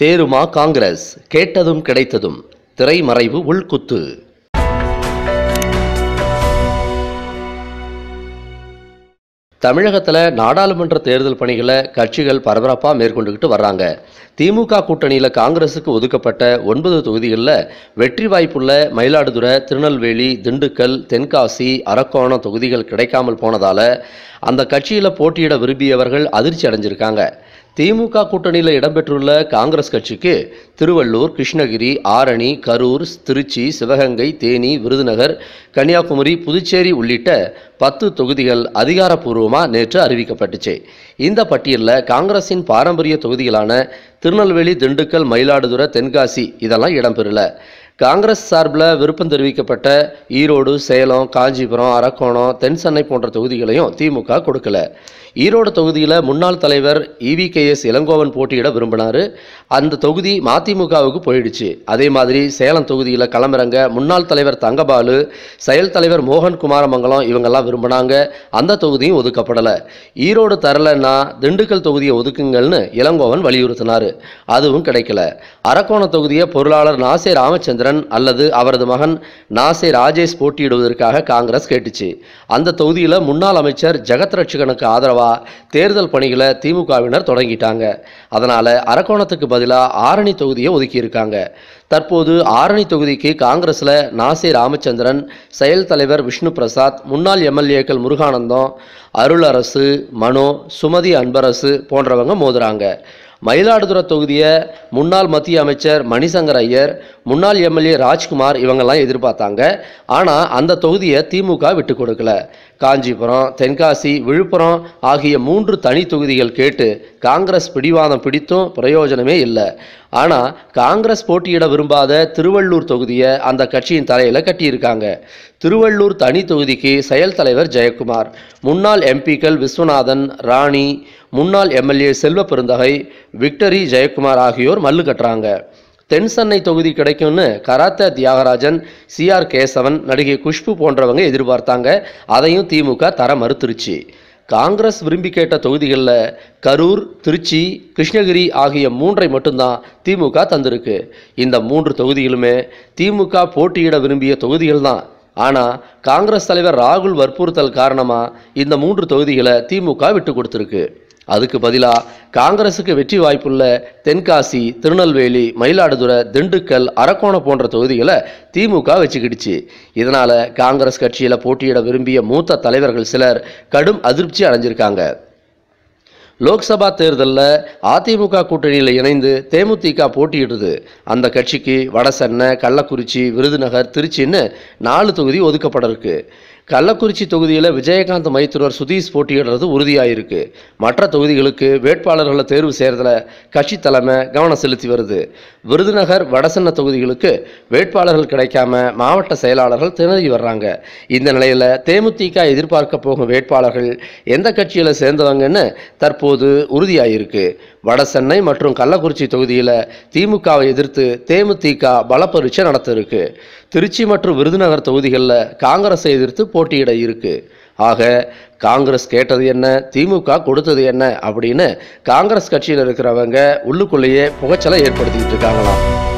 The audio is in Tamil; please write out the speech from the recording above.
தேருமா காங்கிரஸ்? கேட்டதும் கிடைத்ததும் திரைமறைவு உள்குத்து. தமிழகத்தில் நாடாளுமன்ற தேர்தல் பணிகளை கட்சிகள் பரபரப்பாக மேற்கொண்டுக்கிட்டு வர்றாங்க. திமுக கூட்டணியில் காங்கிரஸுக்கு ஒதுக்கப்பட்ட ஒன்பது தொகுதிகளில் வெற்றி வாய்ப்புள்ள மயிலாடுதுறை திருநெல்வேலி திண்டுக்கல் தென்காசி அரக்கோணம் தொகுதிகள் கிடைக்காமல் போனதால் அந்த கட்சியில் போட்டியிட விரும்பியவர்கள் அதிர்ச்சி அடைஞ்சிருக்காங்க. திமுக கூட்டணியில் இடம்பெற்றுள்ள காங்கிரஸ் கட்சிக்கு திருவள்ளூர் கிருஷ்ணகிரி ஆரணி கரூர் திருச்சி சிவகங்கை தேனி விருதுநகர் கன்னியாகுமரி புதுச்சேரி உள்ளிட்ட பத்து தொகுதிகள் அதிகாரப்பூர்வமாக நேற்று அறிவிக்கப்பட்டுச்சு. இந்த பட்டியலில் காங்கிரஸின் பாரம்பரிய தொகுதிகளான திருநெல்வேலி திண்டுக்கல் மயிலாடுதுறை தென்காசி இதெல்லாம் இடம்பெறல. காங்கிரஸ் சார்பில் விருப்பம் தெரிவிக்கப்பட்ட ஈரோடு சேலம் காஞ்சிபுரம் அரக்கோணம் தென் சென்னை போன்ற தொகுதிகளையும் திமுக கொடுக்கல. ஈரோடு தொகுதியில் முன்னாள் தலைவர் இவிகேஎஸ் இளங்கோவன் போட்டியிட விரும்பினார். அந்த தொகுதி மதிமுகவுக்கு போயிடுச்சு. அதே மாதிரி சேலம் தொகுதியில் களமிறங்க முன்னாள் தலைவர் தங்கபாலு செயல் தலைவர் மோகன் குமாரமங்கலம் இவங்கெல்லாம் விரும்பினாங்க. அந்த தொகுதியும் ஒதுக்கப்படலை. ஈரோடு தரலைன்னா திண்டுக்கல் தொகுதியை ஒதுக்குங்கள்னு இளங்கோவன் வலியுறுத்தினார். அதுவும் கிடைக்கல. அரக்கோண தொகுதியை பொருளாளர் நாசே ராமச்சந்திரன் அல்லது அவரது மகன் நாசே ராஜேஷ் போட்டியிடுவதற்காக காங்கிரஸ் கேட்டுச்சு. அந்த தொகுதியில் முன்னாள் அமைச்சர் ஜெகத் ரட்சகனுக்கு ஆதரவாக தேர்தல் பணிகளை திமுகவினர் தொடங்கிட்டாங்க. அதனால் அரக்கோணத்துக்கு பதிலாக ஆரணி தொகுதியை ஒதுக்கியிருக்காங்க. தற்போது ஆரணி தொகுதிக்கு காங்கிரஸில் நாசே ராமச்சந்திரன் செயல் தலைவர் விஷ்ணு பிரசாத் முன்னாள் எம்எல்ஏக்கள் முருகானந்தம் அருளரசு மனோ சுமதி அன்பரசு போன்றவங்க மோதுறாங்க. மயிலாடுதுறை தொகுதியை முன்னாள் மத்திய அமைச்சர் மணிசங்கர் ஐயர் முன்னாள் எம்எல்ஏ ராஜ்குமார் இவங்கெல்லாம் எதிர்பார்த்தாங்க. ஆனால் அந்த தொகுதியை திமுக விட்டு கொடுக்கல. காஞ்சிபுரம் தென்காசி விழுப்புரம் ஆகிய மூன்று தனி தொகுதிகள் கேட்டு காங்கிரஸ் பிடிவாதம் பிடித்தும் பிரயோஜனமே இல்லை. ஆனால் காங்கிரஸ் போட்டியிட விரும்பாத திருவள்ளூர் தொகுதியை அந்த கட்சியின் தலையில் கட்டியிருக்காங்க. திருவள்ளூர் தனி தொகுதிக்கு செயல் தலைவர் ஜெயக்குமார் முன்னாள் எம்பிக்கள் விஸ்வநாதன் ராணி முன்னாள் எம்எல்ஏ செல்வ பெருந்தகை விக்டரி ஜெயக்குமார் ஆகியோர் மல்லு கட்டுறாங்க. தென் சென்னை தொகுதி கிடைக்கும்னு கராத்தே தியாகராஜன் சிஆர் கேசவன் நடிகை குஷ்பு போன்றவங்க எதிர்பார்த்தாங்க. அதையும் திமுக தர மறுத்துருச்சு. காங்கிரஸ் விரும்பி கேட்ட தொகுதிகளில் கரூர் திருச்சி கிருஷ்ணகிரி ஆகிய மூன்றை மட்டும்தான் திமுக தந்திருக்கு. இந்த மூன்று தொகுதிகளுமே திமுக போட்டியிட விரும்பிய தொகுதிகள் தான் ஆனால் காங்கிரஸ் தலைவர் ராகுல் வற்புறுத்தல் காரணமாக இந்த மூன்று தொகுதிகளை திமுக விட்டு கொடுத்துருக்கு. அதுக்கு பதிலாக காங்கிரஸுக்கு வெற்றி வாய்ப்புள்ள தென்காசி திருநெல்வேலி மயிலாடுதுறை திண்டுக்கல் அரக்கோணம் போன்ற தொகுதிகளை திமுக வச்சுக்கிடுச்சு. இதனால் காங்கிரஸ் கட்சியில் போட்டியிட விரும்பிய மூத்த தலைவர்கள் சிலர் கடும் அதிருப்தி அடைஞ்சிருக்காங்க. லோக்சபா தேர்தலில் அதிமுக கூட்டணியில் இணைந்து தேமுதிக போட்டியிடுது. அந்த கட்சிக்கு வடசென்னை கள்ளக்குறிச்சி விருதுநகர் திருச்சின்னு நாலு தொகுதி ஒதுக்கப்பட இருக்கு. கள்ளக்குறிச்சி தொகுதியில் விஜயகாந்த் மைத்துனர் சுதீஷ் போட்டியிடுறது உறுதியாயிருக்கு. மற்ற தொகுதிகளுக்கு வேட்பாளர்களை தேர்வு செய்கிறதுல கட்சி தலைமை கவனம் செலுத்தி வருது. விருதுநகர் வடசென்ன தொகுதிகளுக்கு வேட்பாளர்கள் கிடைக்காம மாவட்ட செயலாளர்கள் திணறி வர்றாங்க. இந்த நிலையில் தேமுதிக எதிர்பார்க்க போகும் வேட்பாளர்கள் எந்த கட்சியில் சேர்ந்தவங்கன்னு தற்போது உறுதியாயிருக்கு. வடசென்னை மற்றும் கள்ளக்குறிச்சி தொகுதியில் திமுகவை எதிர்த்து தேமுதிக பல நடத்த இருக்கு திருச்சி மற்றும் விருதுநகர் தொகுதிகளில் காங்கிரஸை எதிர்த்து போட்டியிட இருக்கு. ஆக காங்கிரஸ் கேட்டது என்ன? திமுக கொடுத்தது என்ன? அப்படின்னு காங்கிரஸ் கட்சியில் இருக்கிறவங்க உள்ளுக்குள்ளேயே புகைச்சலை ஏற்படுத்திக்கிட்டு இருக்காங்களாம்.